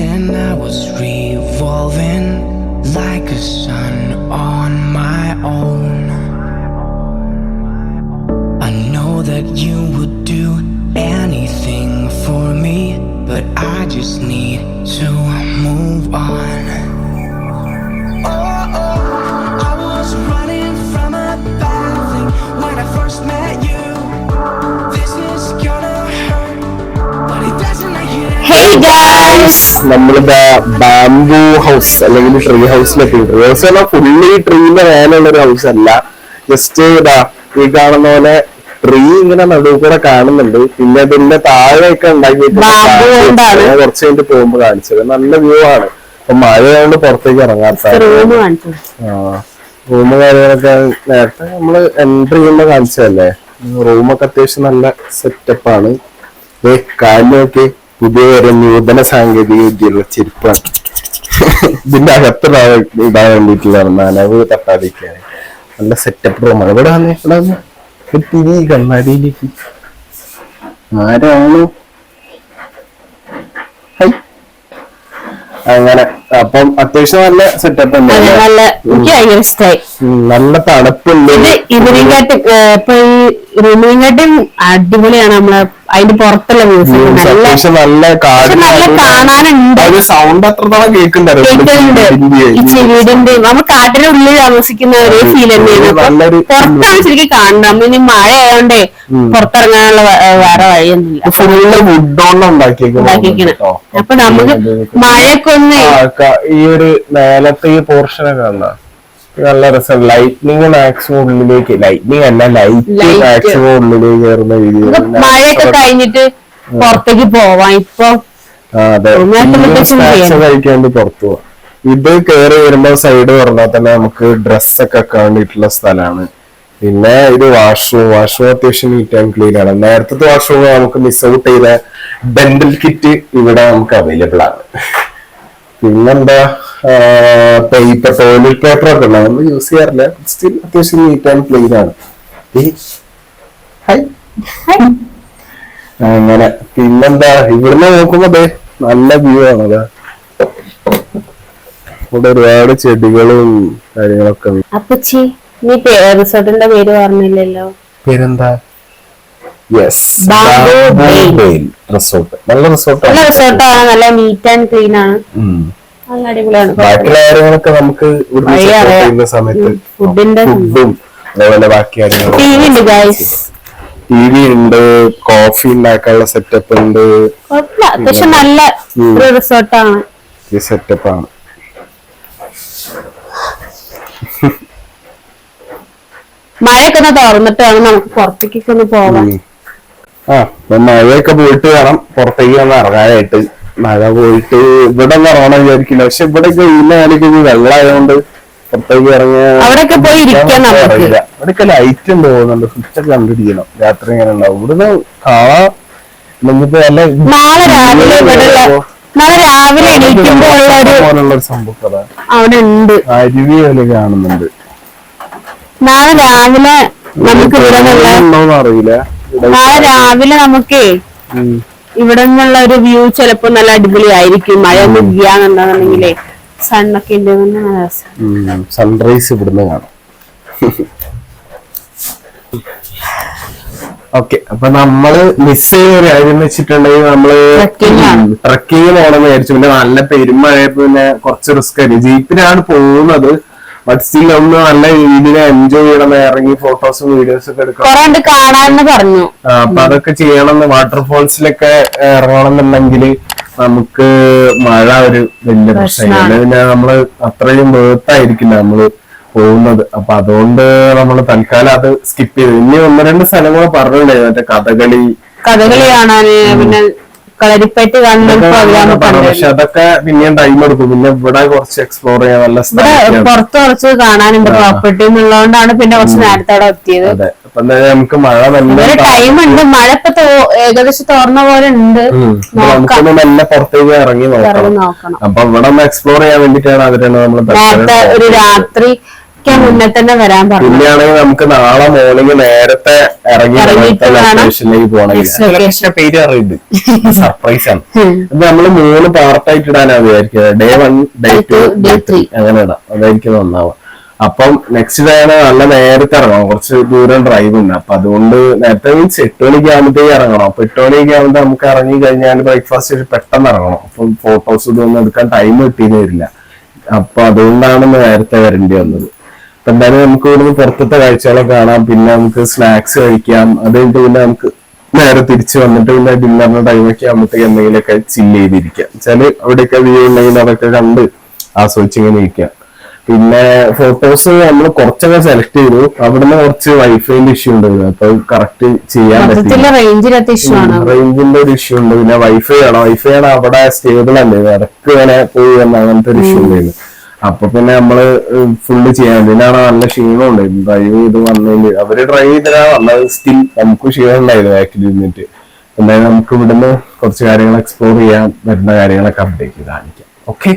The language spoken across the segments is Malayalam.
and I was revolving just need to move on. Oh, oh, I was running from a bad thing when I first met you. This is gonna hurt, but it doesn't Hey guys! നമ്മളിതാ ബാംബു ഹൗസ് അല്ലെങ്കിൽ ട്രീ ഹൗസിലൊക്കെ ട്രീ ഹൗസ് പറഞ്ഞാൽ ഫുള്ളി ട്രീന്റെ മേലുള്ള ഒരു ഹൗസ് അല്ല ജസ്റ്റ് ഇതാ ഈ കാണുന്ന പോലെ ട്രീ ഇങ്ങനെ നടുവ് കൂടെ കാണുന്നുണ്ട്. പിന്നെ അതിന്റെ താഴെയൊക്കെ. ഉണ്ടാക്കിയിട്ട് കുറച്ച് കഴിഞ്ഞിട്ട് പോകുമ്പോ കാണിച്ചത് നല്ല വ്യൂ ആണ്. അപ്പൊ മഴ പുറത്തേക്ക് ഇറങ്ങാത്ത റൂം കാണിച്ചു റൂം കാര്യങ്ങളൊക്കെ നേരത്തെ നമ്മൾ എൻട്രി ചെയ്യുമ്പോ കാണിച്ചതല്ലേ? റൂമൊക്കെ അത്യാവശ്യം നല്ല സെറ്റപ്പ് ആണ്. ഏ കാലൊക്കെ നോക്കി. പുതിയ ഒരു നൂതന സാങ്കേതിക വിദ്യയുള്ള ചെരുപ്പാണ്. ഇതിന്റെ അകത്ത് ഇടാൻ വേണ്ടിയിട്ടുള്ളതാണ് നനവ് തട്ടാതിരിക്കാൻ നല്ല സെറ്റപ്പ് റൂമാണ് ഇവിടെ വന്നേ ഇവിടെ വന്നേ തിരി കണ്ണാടിയിലേക്ക്. ആരാണ്. അങ്ങനെ. അപ്പം അത്യാവശ്യം നല്ല സെറ്റപ്പ് ഉണ്ട് നല്ല എനിക്ക് ഭയങ്കര ഇഷ്ടമായി നല്ല തണുപ്പുണ്ട്. ഇത് ഇതിനെക്കാട്ടി ഇപ്പൊ ഈ റൂമിനെക്കാട്ടും അടിപൊളിയാണ് നമ്മളെ അതിന്റെ പുറത്തുള്ള വ്യൂസ് നല്ല നല്ല കാണാനുണ്ട്. സൗണ്ട് അത്രത്തോളം കേൾക്കുന്നുണ്ട്. ഈ വീടിന്റെ നമ്മൾ കാട്ടിന്റെ ഉള്ളിൽ താമസിക്കുന്ന ഒരേ ഫീൽ തന്നെയാണ്. പുറത്താണ് ശരിക്കും കാണുന്നത്. നമ്മ ഇനി മഴ ആയതുകൊണ്ടേ പുറത്തിറങ്ങാനുള്ള വേറെ വഴിയൊന്നുമില്ല. ഫുള്ള് വുഡോണ്ട് ഉണ്ടാക്കിയിരിക്കണ അപ്പൊ നമുക്ക് മഴയൊക്കെ ഒന്ന് ഈ ഒരു മേലത്തെ ഈ പോർഷനൊക്കെ കണ്ട നല്ല രസം. ലൈറ്റ്നിങ് മാക്സിമം ഉള്ളിലേക്ക് ലൈറ്റ്നിങ് അല്ല ലൈറ്റ്. മാക്സിമം ഉള്ളിലേക്ക് കയറുന്ന രീതിയിൽ മഴയൊക്കെ കഴിഞ്ഞിട്ട് പുറത്തേക്ക് പോവാം ഇപ്പൊ. കഴിക്കാണ്ട് പുറത്തു പോവാം. ഇത് കേറി വരുമ്പോ സൈഡ് പറഞ്ഞാൽ തന്നെ നമുക്ക് ഡ്രസ്സൊക്കെ കണ്ടിട്ടുള്ള സ്ഥലമാണ്. പിന്നെ ഇത് വാഷ്റൂം വാഷ്റൂം അത്യാവശ്യം നീറ്റ് ആൻഡ് ക്ലീൻ ആണ്. നേരത്തെ വാഷ്റൂം നമുക്ക് മിസ് ഔട്ട് ചെയ്ത ഡെന്റൽ കിറ്റ് ഇവിടെ നമുക്ക് അവൈലബിൾ ആണ്. പിന്നെന്താ പേപ്പർ ടോയ്ലറ്റ് പേപ്പർ ഒക്കെ ഉണ്ട് നമ്മൾ യൂസ് ചെയ്യാറില്ല. സ്റ്റിൽ അത്യാവശ്യം നീറ്റ് ആൻഡ് ക്ലീൻ ആണ്. അങ്ങനെ. പിന്നെന്താ ഇവിടുന്ന് നോക്കുമ്പോ അതെ നല്ല വ്യൂ ആണത് ഇവിടെ ഒരുപാട് ചെടികളും കാര്യങ്ങളൊക്കെ അപ്പച്ചി നീ റിസോർട്ടിന്റെ പേര് പറഞ്ഞില്ലല്ലോ പേരെന്താ? Yes Dale. റിസോർട്ട് നല്ല നല്ല റിസോർട്ടാണ് നല്ല നീറ്റ് ആൻഡ് ക്ലീൻ ആണ്. നല്ല അടിപൊളിയാണ്. ബാക്കിയുള്ള കാര്യങ്ങളൊക്കെ നമുക്ക് ഇവിടുന്ന് വഴി ചെയ്യുന്ന സമയത്ത് ഉം. ഫുഡിന്റെ ഫുഡും അതേപോലെ ബാക്കി ടി വി ഉണ്ട് കോഫി ഉണ്ടാക്കാനുള്ള സെറ്റപ്പ് ഉണ്ട്. നല്ല റിസോർട്ടാണ് ഈ സെറ്റപ്പ് ആണ്. മഴയൊക്കെ ഒന്ന് തുറന്നിട്ട് വേണം നമുക്ക് പുറത്തേക്കൊക്കെ ഒന്ന് പോവാൻ. ആ ഇപ്പൊ മഴയൊക്കെ പോയിട്ട് വേണം. പുറത്തേക്ക് ഒന്ന് ഇറങ്ങാനായിട്ട്. മഴ പോയിട്ട് ഇവിടെ ഒന്ന് ഇറങ്ങണം വിചാരിക്കില്ല പക്ഷെ ഇവിടെ വെയിലാണെങ്കിൽ വെള്ളമായതുകൊണ്ട് പുറത്തേക്ക് ഇറങ്ങിയ ഇവിടെയൊക്കെ ലൈറ്റ് ഉണ്ട് പോകുന്നുണ്ട് സ്വിച്ച് ഒക്കെ കണ്ടിരിക്കണം. രാത്രി ഇങ്ങനെ ഉണ്ടാവും. ഇവിടുന്ന് കാണാൻ നമുക്ക് നല്ല നാളെ രാവിലെ ഇവിടെയുള്ള നാളെ രാവിലെ എണീക്കുമ്പോ ഒരു പോലുള്ള ഒരു സംഭവം അതാ. അവിടെ ഉണ്ട്. അരുവി പോലെ കാണുന്നുണ്ട്. നാളെ രാവിലെ നമുക്ക് ഇവിടെ അറിയില്ല. നാളെ രാവിലെ നമുക്കേ. ഇവിടെ നിന്നുള്ള ഒരു വ്യൂ ചിലപ്പോ നല്ല അടിപൊളിയായിരിക്കും. ഒന്നും ഇല്ലാന്നുണ്ടെന്നുണ്ടെങ്കിലേ സണ്ണൊക്കെ ഉണ്ട്. സൺറൈസ് ഇവിടുന്ന് കാണാം. ഓക്കെ അപ്പൊ നമ്മൾ മിസ് ചെയ്ത ഒരു കാര്യം വെച്ചിട്ടുണ്ടെങ്കിൽ നമ്മൾ. ട്രക്കിങ് പോകണമെന്ന് വിചാരിച്ചു. പിന്നെ നല്ല പെരുമഴയപ്പോ പിന്നെ കുറച്ച് റിസ്ക് ആയിരുന്നു ജീപ്പിനാണ് പോകുന്നത്. ബട്ട് സ്റ്റിൽ ഒന്ന് നല്ല രീതിയിൽ എൻജോയ് ചെയ്യണം ഇറങ്ങി ഫോട്ടോസും വീഡിയോസും ഒക്കെ എടുക്കണം. കാണാന്ന് പറഞ്ഞു. അപ്പൊ അതൊക്കെ ചെയ്യണം. വാട്ടർഫോൾസിലൊക്കെ ഇറങ്ങണം എന്നുണ്ടെങ്കിൽ നമുക്ക് മഴ ഒരു വലിയ പ്രശ്നമാണ്. പിന്നെ നമ്മൾ അത്രയും വേർത്തായിരിക്കില്ല നമ്മൾ പോകുന്നത്. അപ്പൊ അതുകൊണ്ട് നമ്മൾ തൽക്കാലം അത് സ്കിപ്പ് ചെയ്തു. ഇനി ഒന്ന് രണ്ട് സ്ഥലങ്ങൾ പറഞ്ഞിട്ടുണ്ടായിരുന്നു. മറ്റേ കഥകളി. കഥകളി കാണാന് പിന്നെ കളരിപ്പയറ്റ് കാണുന്ന പ്രോഗ്രാം പക്ഷെ അതൊക്കെ പിന്നെയും ടൈം എടുക്കും. പിന്നെ ഇവിടെ കുറച്ച് എക്സ്പ്ലോർ ചെയ്യാൻ നല്ല ഇവിടെ. പുറത്ത് കുറച്ച് കാണാനുണ്ട് പ്രോപ്പർട്ടി എന്നുള്ളതുകൊണ്ടാണ് പിന്നെ കുറച്ച് നേരത്തെ അവിടെ എത്തിയത്. നമുക്ക് മഴ നല്ല ടൈം ഉണ്ട്. മഴ ഇപ്പൊ ഏകദേശം തോർന്ന പോലെ ഉണ്ട്. നമുക്കൊന്ന് നല്ല പുറത്തേക്ക് ഇറങ്ങി നോക്കണം. അപ്പൊ ഇവിടെ എക്സ്പ്ലോർ ചെയ്യാൻ വേണ്ടിട്ടാണ് അവരാണ് നമ്മൾ നേരത്തെ ഒരു രാത്രിക്ക് മുന്നേ തന്നെ വരാൻ പറഞ്ഞു. പിന്നെയാണെങ്കിൽ നമുക്ക് നാളെ മോർണിംഗ് നേരത്തെ ഇറങ്ങി ഇറങ്ങിയിട്ട് വേണം. ലൊക്കേഷനിലേക്ക് പോകണമെങ്കിൽ പേര് അറിയുന്നത് സർപ്രൈസ് ആണ്. ഇത് നമ്മൾ മൂന്ന് പാർട്ടായിട്ട് ഇടാനാ വിചാരിക്കുന്നത് day one day two day three അങ്ങനെ ഇടാം. അതായിരിക്കും നന്നാവുക. അപ്പം നെക്സ്റ്റ് ഡേ ആണ് നല്ല നേരത്തെ ഇറങ്ങണം. കുറച്ച് ദൂരം ഡ്രൈവ് ഉണ്ട്. അപ്പൊ അതുകൊണ്ട് നേരത്തെ മീൻസ് എട്ട് മണിക്ക് ആകുമ്പോഴത്തേക്ക് ഇറങ്ങണം. അപ്പൊ എട്ട് മണിക്ക് ആകുമ്പോൾ നമുക്ക് ഇറങ്ങി കഴിഞ്ഞാൽ ബ്രേക്ക്ഫാസ്റ്റ് പെട്ടെന്ന് ഇറങ്ങണം. അപ്പം ഫോട്ടോസ് ഇതൊന്നും എടുക്കാൻ ടൈം കിട്ടിയെന്ന് വരില്ല അപ്പൊ അതുകൊണ്ടാണ് നേരത്തെ വരേണ്ടി വന്നത്. അപ്പൊ എന്തായാലും നമുക്ക് ഇവിടുന്ന് പുറത്തത്തെ കാഴ്ചകളെ കാണാം. പിന്നെ നമുക്ക് സ്നാക്സ് കഴിക്കാം. അത് കഴിഞ്ഞിട്ട് പിന്നെ നമുക്ക് നേരെ തിരിച്ചു വന്നിട്ട് പിന്നെ ഡിന്നറിന്റെ ടൈമൊക്കെ ആകുമ്പോഴത്തേക്ക് എന്തെങ്കിലുമൊക്കെ ചില്ല് ചെയ്തിരിക്കാം. വെച്ചാൽ അവിടെയൊക്കെ വ്യൂ ഉണ്ടെങ്കിൽ അതൊക്കെ കണ്ട് ആസ്വദിച്ച് ഇങ്ങനെ ഇരിക്കാം. പിന്നെ ഫോട്ടോസ് നമ്മൾ കുറച്ചൊക്കെ സെലക്ട് ചെയ്തു. അവിടുന്ന് കുറച്ച് വൈഫൈന്റെ ഇഷ്യൂ ഉണ്ട് അപ്പൊ കറക്റ്റ് ചെയ്യാൻ പറ്റില്ല. റേഞ്ചിന്റെ ഒരു ഇഷ്യൂ ഉണ്ട്. പിന്നെ വൈഫൈ ആണ്. വൈഫൈ ആണ് അവിടെ സ്റ്റേബിൾ അല്ലേ? ഇടയ്ക്ക് വരെ പോയി അങ്ങനത്തെ ഒരു ഇഷ്യൂ ഉണ്ടായിരുന്നു അപ്പൊ പിന്നെ നമ്മൾ ഫുള്ള് ചെയ്യാൻ ഇതിനാണ് നല്ല ക്ഷീണം ഉണ്ടായിരുന്നു ഡ്രൈവ് ചെയ്ത് വന്നതിന് അവർ ഡ്രൈവ് ചെയ്തിട്ടാ വന്നത്. സ്റ്റിൽ നമുക്ക് ക്ഷീണം ഉണ്ടായിരുന്നു ബാക്കിൽ ഇരുന്നിട്ട്. എന്തായാലും നമുക്ക് ഇവിടുന്ന് കുറച്ച് കാര്യങ്ങൾ എക്സ്പ്ലോർ ചെയ്യാൻ വരുന്ന കാര്യങ്ങളൊക്കെ അപ്ഡേറ്റ് ചെയ്ത് കാണിക്കാം. ഓക്കെ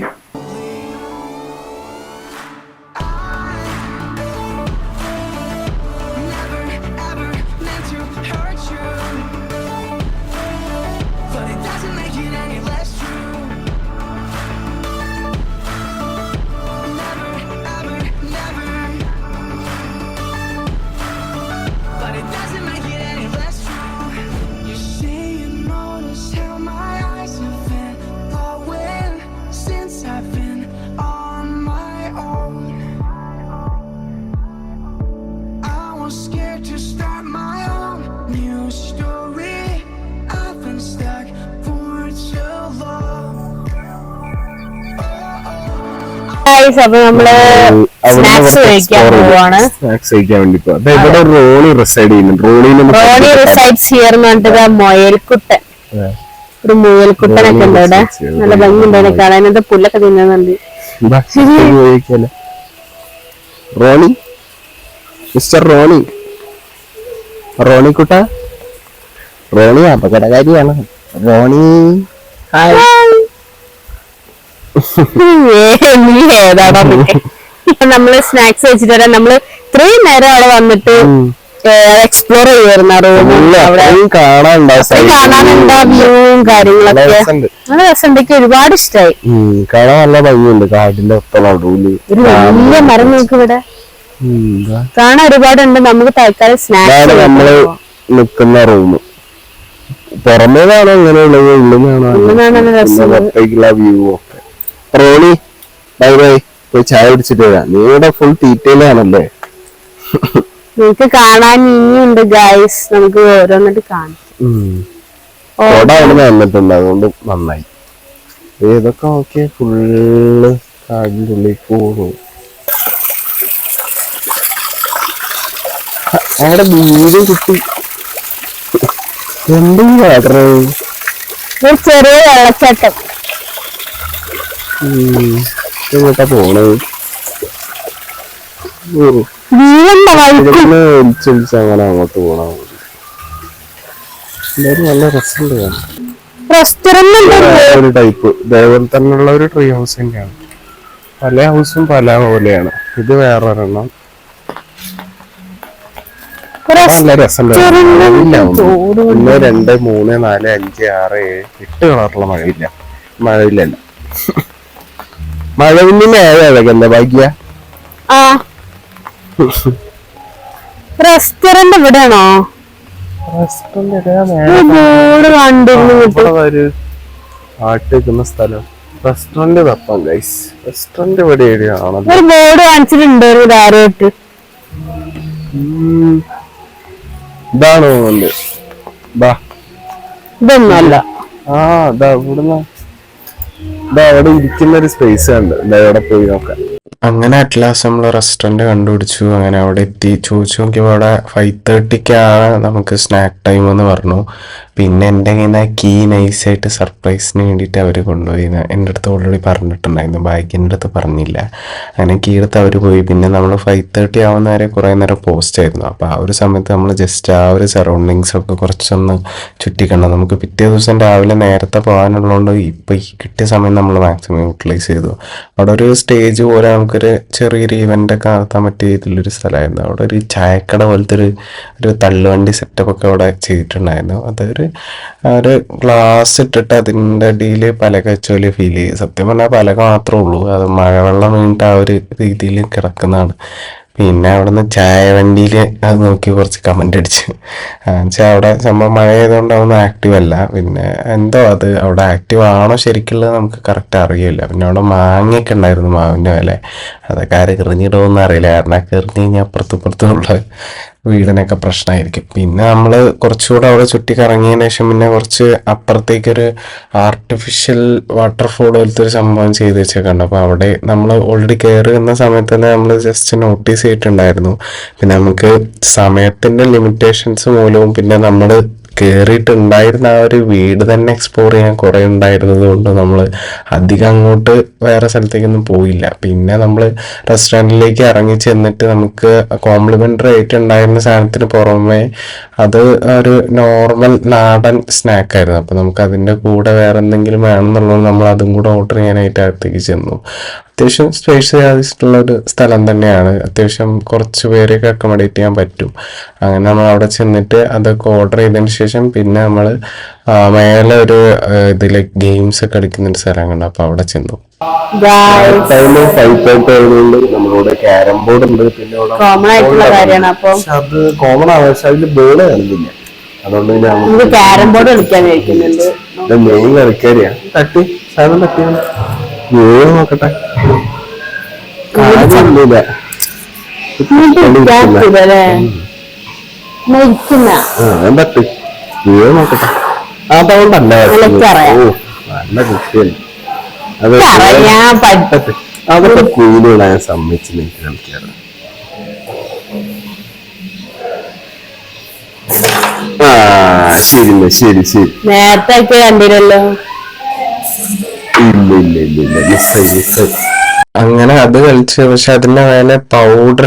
ഗൈസ് അപ്പൊ നമ്മൾ സ്നാക്സ് കഴിക്കാൻ പോവാണ്. സ്നാക്സ് കഴിക്കാൻ വേണ്ടി പോവാം. അതെ ഇവിടെ റോണി റിസൈഡ് ചെയ്യുന്നുണ്ട് റോണി റോണി റിസൈഡ്സ് ഹിയർ എന്ന് പറഞ്ഞിട്ട് മൊയൽക്കുട്ടൻ. ഒരു മുയൽക്കുട്ടനൊക്കെ ഉണ്ട് ഇവിടെ നല്ല ഭംഗിയുണ്ട് അതിനെ കാണാൻ. എന്താ പുല്ലൊക്കെ തിന്നുന്നുണ്ട് റോണി? Mister Ronnie? റോണി കുട്ട റോണി അപകടകാരിയാണ്. റോണി. ഹായ് നീ? ഇപ്പൊ നമ്മൾ സ്നാക്സ് വെച്ചിട്ട് വരാം നമ്മൾ ഇത്രയും നേരം അവിടെ വന്നിട്ട് എക്സ്പ്ലോർ ചെയ്യുമായിരുന്നു ആ റൂം അവിടെ. കാണാനുണ്ടാവും വ്യൂവും കാര്യങ്ങളൊക്കെ. നല്ല രസമുണ്ട്. ഒരുപാട് ഇഷ്ടമായി കാണാൻ നല്ല ഭംഗിയുണ്ട്. കാടിന്റെ ഒരു വലിയ മരം നോക്ക് ഇവിടെ. കാണാൻ ഒരുപാടുണ്ട്. നമുക്ക് തൽക്കാലം സ്നാക്സ് നമ്മൾ നിക്കുന്ന റൂം ഉള്ളിലാണോ ഉള്ളിലാണ് നല്ല രസം. പുറത്തേക്കുള്ള വ്യൂ റോണി ബൈ ബൈ പോയി ചായ പിടിച്ചിട്ട് വരാം. നീയുടെ ഫുൾ ആണല്ലേ? നിങ്ങക്ക് കാണാൻ ഇനിയുണ്ട് ഗൈസ് നമുക്ക് ഓരോന്നിട്ട് കാണാം. ഓ, കൊട അവിടെ വന്നിട്ടുണ്ട്. അതുകൊണ്ട് നന്നായി. നോക്കിയ? ഫുള്ള് കാടിന്റെ ഉള്ളിൽ പോകും അവിടെ വീടും കുട്ടി. എന്തും ഒരു ചെറിയ വെള്ളച്ചാട്ടം. എങ്ങോട്ടാ പോണത്? ഒലിച്ചൊലിച്ച് അങ്ങനെ അങ്ങോട്ട് പോണ എന്തായാലും നല്ല രസമുണ്ട് ഒരു ടൈപ്പ് ഇതേപോലെ തന്നെയുള്ള ഒരു ട്രീ ഹൗസ് തന്നെയാണ്. പല ഹൗസും പല പോലെയാണ്. ഇത് വേറൊരെണ്ണം നല്ല രസമുണ്ട്. ഒന്ന് രണ്ട് മൂന്ന് നാല് അഞ്ച് ആറ് ഏഴ് എട്ട് കളറുള്ള മഴയില്ല. മഴയില്ലല്ല. മഴവില്ലിന്റെ എന്താ ഭാഗ്യ ആ. റെസ്റ്റോറന്റ് വെക്കുന്ന സ്ഥലം. റെസ്റ്റോറന്റ് തപ്പാം ഗൈസ് റെസ്റ്റോറന്റ് ഇവിടെ എവിടെയാണല്ലോ ഒരു ബോർഡ് കാണിച്ചിട്ടുണ്ട് ആരോട്ട് ഉം. ഇതാണ് ബാ. ഇതൊന്നുമല്ല. ആ ഇതാ ഇവിടുന്ന് അവിടെ ഇരിക്കുന്ന ഒരു സ്പേസ് അവിടെ പോയി നോക്കാം. അങ്ങനെ അറ്റ്ലാസ് നമ്മൾ റെസ്റ്റോറന്റ് കണ്ടുപിടിച്ചു. അങ്ങനെ അവിടെ എത്തി. ചോദിച്ചു നോക്കിയപ്പോൾ അവിടെ ഫൈവ് തേർട്ടിക്കാണ് നമുക്ക് സ്നാക്ക് ടൈം എന്ന് പറഞ്ഞു. പിന്നെ എന്റെ കയ്യിൽ നിന്ന് കീ നൈസായിട്ട് സർപ്രൈസിന് വേണ്ടിയിട്ട് അവർ കൊണ്ടുപോയി എന്റെ അടുത്ത് ഓൾറെഡി പറഞ്ഞിട്ടുണ്ടായിരുന്നു. ബാക്കി എന്റെ അടുത്ത് പറഞ്ഞില്ല. അങ്ങനെ കീ എടുത്ത് അവർ പോയി. പിന്നെ നമ്മൾ ഫൈവ് തേർട്ടി ആവുന്ന വരെ കുറേ നേരം പോസ്റ്റ് ആയിരുന്നു. അപ്പോൾ ആ ഒരു സമയത്ത് നമ്മൾ ജസ്റ്റ് ആ ഒരു സറൗണ്ടിങ്സ് ഒക്കെ കുറച്ചൊന്ന് ചുറ്റിക്കണ്ട നമുക്ക് പിറ്റേ ദിവസം രാവിലെ നേരത്തെ പോകാനുള്ളതുകൊണ്ട് ഇപ്പോൾ ഈ കിട്ടിയ സമയം നമ്മൾ മാക്സിമം യൂട്ടിലൈസ് ചെയ്തു. അവിടെ ഒരു സ്റ്റേജ് പോലെ നമുക്കൊരു ചെറിയൊരു ഇവന്റ് നടത്താൻ പറ്റിയ രീതിയിലൊരു സ്ഥലമായിരുന്നു. അവിടെ ഒരു ചായക്കട പോലത്തെ ഒരു ഒരു തള്ളുവണ്ടി സെറ്റപ്പ് ഒക്കെ അവിടെ ചെയ്തിട്ടുണ്ടായിരുന്നു. അതൊരു ഒരു ഗ്ലാസ് ഇട്ടിട്ട് അതിന്റെ അടിയിൽ പലക വെച്ച ഫീൽ ചെയ്യും. സത്യം പറഞ്ഞാൽ പലക മാത്രമേ ഉള്ളൂ. അത് മഴവെള്ളം വീണിട്ട് ആ ഒരു രീതിയിൽ കിടക്കുന്നതാണ്. പിന്നെ അവിടുന്ന് ചായ വണ്ടിയിൽ അത് നോക്കി കുറച്ച് കമന്റ് അടിച്ച്. വെച്ചാൽ അവിടെ സംഭവം മഴ ആയതുകൊണ്ട് അതൊന്നും ആക്റ്റീവ് അല്ല. പിന്നെ എന്തോ അത് അവിടെ ആക്റ്റീവ് ആണോ ശരിക്കുള്ളത് നമുക്ക് കറക്റ്റ് അറിയില്ല. പിന്നെ അവിടെ മാങ്ങയൊക്കെ ഉണ്ടായിരുന്നു മാവിന്റെ മേലെ. അതൊക്കെ ആരെ എറിഞ്ഞിടുമെന്ന് അറിയില്ല. കാരണം ഒക്കെ എറിഞ്ഞ് കഴിഞ്ഞാൽ അപ്പുറത്തുപ്പുറത്തുള്ള വീടിനൊക്കെ പ്രശ്നമായിരിക്കും പിന്നെ നമ്മൾ കുറച്ചുകൂടെ അവിടെ ചുറ്റി കറങ്ങിയതിന് ശേഷം പിന്നെ കുറച്ച് അപ്പുറത്തേക്കൊരു ആർട്ടിഫിഷ്യൽ വാട്ടർഫോൾ പോലത്തെ ഒരു സംഭവം ചെയ്ത് വെച്ചേക്കുണ്ട് അപ്പോൾ അവിടെ നമ്മൾ ഓൾറെഡി കയറി വന്ന സമയത്ത് തന്നെ നമ്മൾ ജസ്റ്റ് നോട്ടീസ് ചെയ്തിട്ടുണ്ടായിരുന്നു. പിന്നെ നമുക്ക് സമയത്തിന്റെ ലിമിറ്റേഷൻസ് മൂലവും പിന്നെ നമ്മൾ കയറിയിട്ടുണ്ടായിരുന്ന ആ ഒരു വീട് തന്നെ എക്സ്പ്ലോർ ചെയ്യാൻ കുറേ ഉണ്ടായിരുന്നത് കൊണ്ട് നമ്മൾ അധികം അങ്ങോട്ട് വേറെ സ്ഥലത്തേക്കൊന്നും പോയില്ല. പിന്നെ നമ്മൾ റെസ്റ്റോറന്റിലേക്ക് ഇറങ്ങി ചെന്നിട്ട് നമുക്ക് കോംപ്ലിമെന്ററി ആയിട്ട് ഉണ്ടായിരുന്ന സാധനത്തിന് പുറമേ അത് ഒരു നോർമൽ നാടൻ സ്നാക്കായിരുന്നു അപ്പോൾ നമുക്ക് അതിന്റെ കൂടെ വേറെ എന്തെങ്കിലും വേണമെന്നുള്ളത് നമ്മൾ അതും കൂടെ ഓർഡർ ചെയ്യാനായിട്ട് അകത്തേക്ക് ചെന്നു. അത്യാവശ്യം സ്പേഷ്യലായിട്ടുള്ള ഉള്ള ഒരു സ്ഥലം തന്നെയാണ്. അത്യാവശ്യം കുറച്ച് പേരെയൊക്കെ അക്കോമഡേറ്റ് ചെയ്യാൻ പറ്റും. അങ്ങനെ നമ്മൾ അവിടെ ചെന്നിട്ട് അതൊക്കെ ഓർഡർ ചെയ്തതിന് ശേഷം പിന്നെ നമ്മൾ മേലെ ഒരു ഇതിൽ ഗെയിംസ് ഒക്കെ കളിക്കുന്ന ഒരു സ്ഥലം കണ്ടു. അപ്പോൾ അവിടെ ചെന്നു. ക്യാരം ബോർഡ് ഉണ്ട്. പിന്നെ അപ്പൊ. അത് കോമൺ ആണ്. പക്ഷെ അതിൽ ബോർഡ് കാണുന്നില്ല അതുകൊണ്ട് പിന്നെ ക്യാരം ബോർഡ് കളിക്കാൻ മെയിൻ കളിക്കാരിയാ. തട്ടി. സാധനം തട്ടിയാണ് നോക്കട്ടെ? ഞാൻ അതുകൊണ്ടല്ല നല്ല കുട്ടിയല്ലേ. അതൊക്കെ ഞാൻ കളിക്കാറ്. ആ ശരി ശരി ശരി. നേരത്തെ ഒക്കെ കണ്ടിരല്ലോ ഇല്ല ഇല്ല ഇല്ല ഇല്ല മിസ്സായി മിസ്സായി അങ്ങനെ അത് കളിച്ച് പക്ഷെ അതിന്റെ മേലെ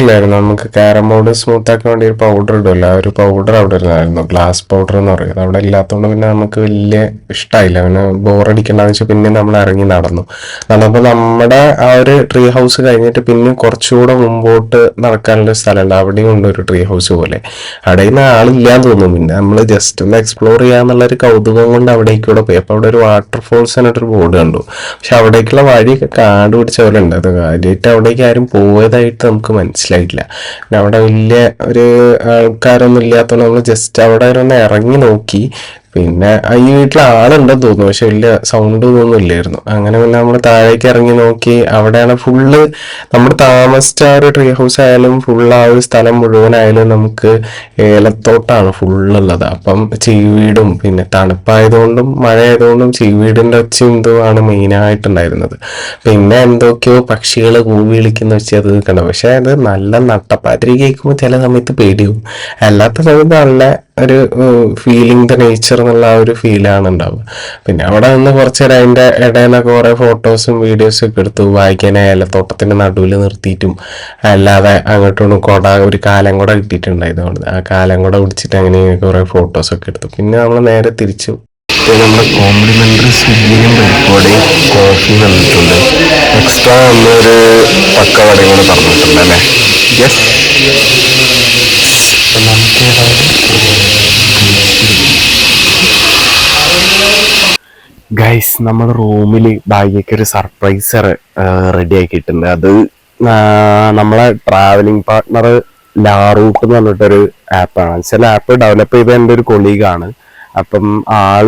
ഇല്ലായിരുന്നു. നമുക്ക് ക്യാരം ബോർഡ് സ്മൂത്ത് ആക്കാൻ വേണ്ടി ഒരു പൗഡർ ഇടുമല്ലോ ആ ഒരു പൗഡർ അവിടെ ഇരുന്നായിരുന്നു. ഗ്ലാസ് പൗഡർ എന്ന് പറയുന്നത്. അവിടെ ഇല്ലാത്തതുകൊണ്ട് പിന്നെ നമുക്ക് വലിയ ഇഷ്ടമായില്ല പിന്നെ ബോറടിക്കണ്ടെന്ന് വെച്ചാൽ പിന്നെ നമ്മൾ ഇറങ്ങി നടന്നു. നടന്നപ്പോൾ നമ്മുടെ ആ ഒരു ട്രീ ഹൗസ് കഴിഞ്ഞിട്ട് പിന്നെ കുറച്ചുകൂടെ മുമ്പോട്ട് നടക്കാനുള്ള സ്ഥലമുണ്ട്. അവിടെയും ഉണ്ട് ഒരു ട്രീ ഹൗസ് പോലെ. അവിടെ നിന്ന് ആളില്ലാന്ന് തോന്നുന്നു. പിന്നെ നമ്മൾ ജസ്റ്റ് ഒന്ന് എക്സ്പ്ലോർ ചെയ്യാന്നുള്ള ഒരു കൗതുകം കൊണ്ട് അവിടേക്കൂടെ പോയി. അപ്പോൾ അവിടെ ഒരു വാട്ടർഫോൾസ് എന്നിട്ടൊരു ബോർഡ് കണ്ടു. പക്ഷെ അവിടേക്കുള്ള വഴിയൊക്കെ കാട് പിടിച്ച പോലെ ഉണ്ട്. അത് കാര്യമായിട്ട് അവിടേക്ക് ആരും പോയതായിട്ട് നമുക്ക് മനസ്സിലായിട്ടില്ല. പിന്നെ അവിടെ വലിയ ഒരു ആൾക്കാരൊന്നും ഇല്ലാത്തതുകൊണ്ട് നമ്മൾ ജസ്റ്റ് അവിടെ ഒന്ന് ഇറങ്ങി നോക്കി. പിന്നെ ഈ വീട്ടിൽ ആളുണ്ടെന്ന് തോന്നുന്നു. പക്ഷെ വലിയ സൗണ്ട് ഒന്നും ഇല്ലായിരുന്നു. അങ്ങനെ പിന്നെ നമ്മൾ താഴേക്ക് ഇറങ്ങി നോക്കി അവിടെയാണ് ഫുള്ള് നമ്മൾ താമസിച്ച ഒരു ട്രീ ഹൗസ് ആയാലും ഫുൾ ആ ഒരു സ്ഥലം മുഴുവനായാലും നമുക്ക് ഏലത്തോട്ടാണ് ഫുള്ളുള്ളത് അപ്പം ചീവീടും പിന്നെ തണുപ്പായതുകൊണ്ടും മഴ ആയതുകൊണ്ടും ഒച്ച എന്തോ ആണ് മെയിനായിട്ടുണ്ടായിരുന്നത് പിന്നെ എന്തൊക്കെയോ പക്ഷികൾ കൂവി വിളിക്കുന്ന വെച്ച് അത് കണ്ടു പക്ഷെ അത് നല്ല നട്ടപ്പാതിരി കേൾക്കുമ്പോൾ ചില സമയത്ത് പേടിയും അല്ലാത്ത സമയത്ത് നല്ല ഒരു ഫീലിംഗ് ദ നേച്ചർ എന്നുള്ള ആ ഒരു ഫീലാണ് ഉണ്ടാവുക. പിന്നെ അവിടെ നിന്ന് കുറച്ച് നേരം അതിന്റെ ഇടയിൽ നിന്നൊക്കെ കുറേ ഫോട്ടോസും വീഡിയോസും ഒക്കെ എടുത്തു. വായിക്കാൻ ഏലത്തോട്ടത്തിന്റെ നടുവിൽ നിർത്തിയിട്ടും അല്ലാതെ അങ്ങോട്ടും കുട ഒരു കാലം കൂടെ കിട്ടിയിട്ടുണ്ടായിരുന്നു അവിടെ. ആ കാലം കൂടെ പിടിച്ചിട്ട് അങ്ങനെ കുറേ ഫോട്ടോസൊക്കെ എടുത്തു. പിന്നെ നമ്മൾ നേരെ തിരിച്ചു. നമ്മുടെ കോംപ്ലിമെന്ററി സ്വിഗ്ഗിയും പരിപ്പോടെയും കോഫി വന്നിട്ടുണ്ട്. എക്സ്ട്രാ നമ്മളൊരു പക്കവടയും കൂടെ പറഞ്ഞിട്ടുണ്ട് അല്ലേ? യെസ് നമുക്ക് ഗൈസ് നമ്മുടെ റൂമിൽ ഭാഗ്യക്ക് ഒരു സർപ്രൈസർ റെഡി ആക്കിയിട്ടുണ്ട്. അത് നമ്മളെ ട്രാവലിംഗ് പാർട്ണർ ലാറൂട്ട് എന്ന് പറഞ്ഞിട്ടൊരു ആപ്പാണ് ചില ആപ്പ് ഡെവലപ്പ് ചെയ്ത എന്റെ ഒരു കൊളീഗാണ് അപ്പം ആൾ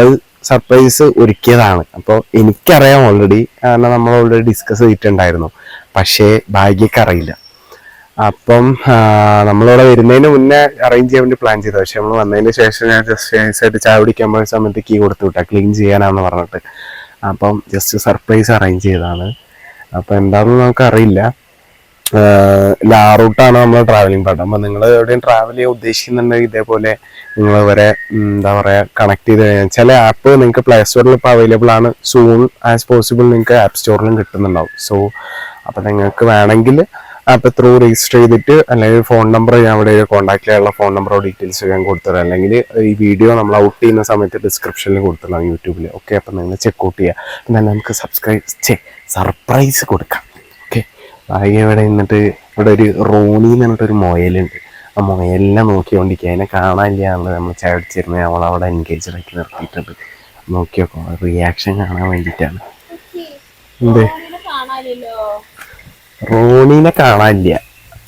സർപ്രൈസ് ഒരുക്കിയതാണ്. അപ്പോൾ എനിക്കറിയാം ഓൾറെഡി കാരണം നമ്മൾ ഓൾറെഡി ഡിസ്കസ് ചെയ്തിട്ടുണ്ടായിരുന്നു. പക്ഷേ ഭാഗ്യക്ക് അറിയില്ല അപ്പം നമ്മളിവിടെ വരുന്നതിന് മുന്നേ അറേഞ്ച് ചെയ്യാൻ വേണ്ടി പ്ലാൻ ചെയ്തു പക്ഷെ നമ്മൾ വന്നതിന് ശേഷം ഞാൻ ജസ്റ്റ് ആയിട്ട് ചായ കുടിക്കാൻ പോയ സമയത്ത് കീ കൊടുത്തു വിട്ടാ. ക്ലീൻ ചെയ്യാനാന്ന് പറഞ്ഞിട്ട്. അപ്പം ജസ്റ്റ് സർപ്രൈസ് അറേഞ്ച് ചെയ്തതാണ്. അപ്പം എന്താണെന്ന് നമുക്കറിയില്ല. ലാറൂട്ടാണ് നമ്മൾ ട്രാവലിംഗ് പാട്ട് അപ്പൊ നിങ്ങൾ എവിടെയും ട്രാവൽ ചെയ്യാൻ ഉദ്ദേശിക്കുന്നുണ്ടെങ്കിൽ ഇതേപോലെ നിങ്ങൾ വരെ എന്താ പറയുക കണക്ട് ചെയ്ത് കഴിഞ്ഞാൽ ചില ആപ്പ് നിങ്ങൾക്ക് പ്ലേ സ്റ്റോറിൽ ഇപ്പോൾ അവൈലബിൾ ആണ്. സൂൺ ആസ് പോസിബിൾ നിങ്ങൾക്ക് ആപ്പ് സ്റ്റോറിലും കിട്ടുന്നുണ്ടാവും. സോ അപ്പം നിങ്ങൾക്ക് വേണമെങ്കിൽ ആപ്പ് ത്രൂ രജിസ്റ്റർ ചെയ്തിട്ട് അല്ലെങ്കിൽ ഫോൺ നമ്പർ ഞാൻ അവിടെ കോൺടാക്ട് ചെയ്യാനുള്ള ഫോൺ നമ്പറോ ഡീറ്റെയിൽസ് ഞാൻ കൊടുത്തുതരാം. അല്ലെങ്കിൽ ഈ വീഡിയോ നമ്മൾ ഔട്ട് ചെയ്യുന്ന സമയത്ത് ഡിസ്ക്രിപ്ഷനിൽ കൊടുത്തിട്ടുണ്ടാവും യൂട്യൂബിൽ ഓക്കെ അപ്പം നിങ്ങൾ ചെക്ക് ഔട്ട് ചെയ്യുക എന്നാൽ നമുക്ക് സബ്സ്ക്രൈബ് സർപ്രൈസ് കൊടുക്കാം. ഓക്കെ ആകെ ഇവിടെ നിന്നിട്ട്? ഇവിടെ ഒരു റോണി എന്ന് പറഞ്ഞിട്ടൊരു മൊയലുണ്ട്. ആ മൊയലിനെ നോക്കിക്കൊണ്ടിരിക്കുക. അതിനെ കാണാനില്ല എന്നുള്ളത് നമ്മൾ ചവിടിച്ചിരുന്ന് നമ്മൾ അവിടെ എൻഗേജഡ് ആക്കി നിർത്തിയിട്ടുണ്ട്. നോക്കി നോക്കാം റിയാക്ഷൻ കാണാൻ വേണ്ടിയിട്ടാണ്. എന്ത്? റോണീനെ കാണാനില്ല.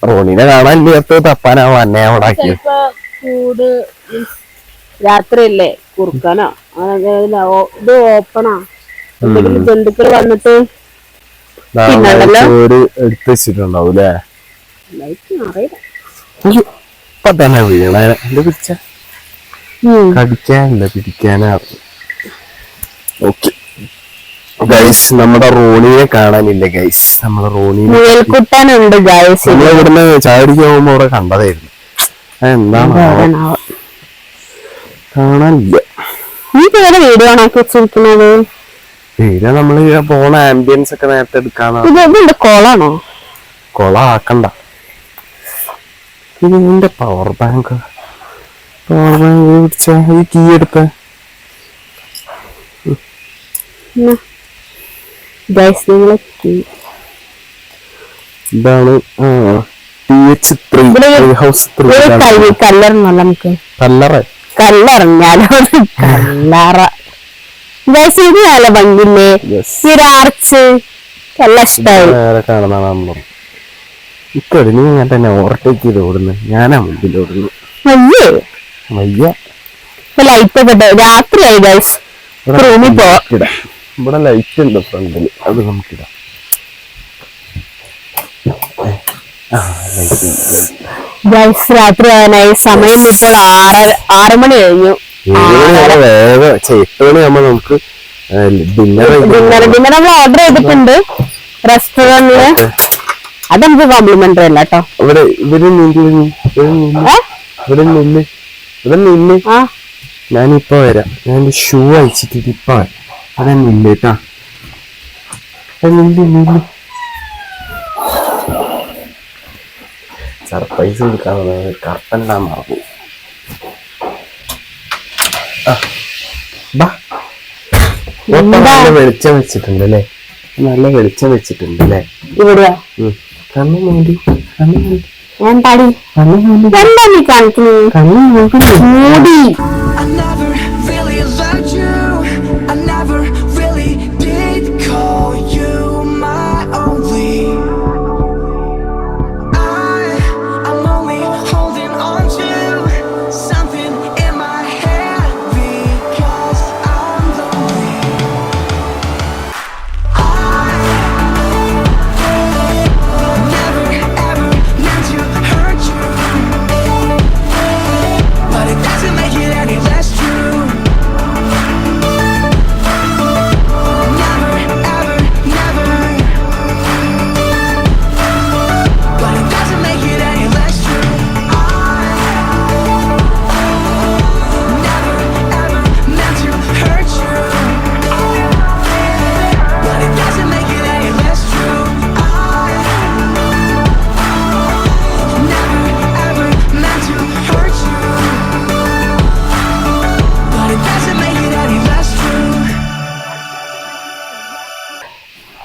റോണിനെ കാണാനില്ലാത്ത തപ്പാനാ എന്നെ അവിടെ ആക്കിയത്. രാത്രിയല്ലേ? കുറുക്കാനോ? ഇത് ഓപ്പണാ എന്തെങ്കിലും ജന്തുക്കൾ വന്നിട്ട് പിന്നുണ്ടല്ലോ. ചോറ് എടുത്ത് വെച്ചിട്ടുണ്ടാവും അല്ലേ? അറിയില്ല ഇപ്പൊ തന്നെ വീണ. എന്താ പിടിച്ച? കടിക്കാനില്ല പിടിക്കാനാ? ഓക്കെ. ഗൈസ് നമ്മുടെ റോണിയെ കാണാനില്ല ഗൈസ് നമ്മുടെ റോണി മുയൽക്കുട്ടനുണ്ട് ഗൈസ് നമ്മളെ ഇവിടുന്ന് ചാടിക്കാൻ പോകുമ്പോ അവിടെ കണ്ടതായിരുന്നു. എന്താണ് കാണാനില്ല. നീ പേരെ വീഡിയോ ആണോ വെച്ചിരിക്കുന്നത്? പിന്നെ നമ്മൾ ഈ പോണ ആംബിയൻസ് ഒക്കെ നേരത്തെ എടുക്കാനാണ് ഇതിന്റെ കൊള ആക്കണ്ട ഇതിന്റെ പവർ ബാങ്ക് പവർ ബാങ്ക് പിടിച്ച ഈ കീ എടുത്ത. ഗൈസ് ഇതാണ് ടി എച്ച് ത്രീ ഇവിടെ ഹൗസ് ത്രീ നമുക്ക്? കല്ലറ. കല്ലറ. ഗൈസ് ഇത് നല്ല ഭംഗില്ലേ ഒരു ആർച്ച് നല്ല ഞാൻ തന്നെ ഓവർടേക്ക് ചെയ്ത് ഓടുന്നു. ഞാനാ മുമ്പിൽ ഓടുന്നു. വയ്യ. ലൈറ്റ് രാത്രിയായി ഗൈസ്. റൂമിൽ പോവാം ഇവിടെ ലൈറ്റ് ഉണ്ട് ഫ്രണ്ടിൽ അത് നമുക്കിടാം. ഗൈസ് രാത്രി ആവാനായി. സമയം ഇപ്പോൾ ആറ് ആറ് മണി കഴിഞ്ഞു. വേഗം എട്ട് മണിയാകുമ്പോ നമുക്ക് ഡിന്നർ ഡിന്നർ ഡിന്നർ നമ്മൾ ഓർഡർ ചെയ്തിട്ടുണ്ട്. റെസ്റ്റോറന്റിൽ അത് നമുക്ക് കോംപ്ലിമെന്ററി അല്ല കേട്ടോ ഇവിടെ ഇവിടെ. ഇവിടെ ഏ? ഇവിടെ ഇവിടെ ഞാനിപ്പോ വരാം. ഞാൻ ഷൂ അയച്ചിട്ട് ഇപ്പൊ വരാം. അവിടെ നില്ല് കേട്ടാ നില്ല് നില്ല് സർപ്രൈസ് കൊടുക്കാൻ ഇടാൻ മറന്നു. നല്ല വെളിച്ചം വെച്ചിട്ടുണ്ട് അല്ലേ നല്ല വെളിച്ചം വെച്ചിട്ടുണ്ട് അല്ലേ ഇവിടെയാ. കണ്ണു കണ്ണ് മൂടി. കണ്ണു മൂടി. ഞാൻ പാടി. കണ്ണ് മൂടി. എന്താ നീ കാണിക്കുന്നത് കണ്ണ് മൂടി. മൂടി. I never really loved you.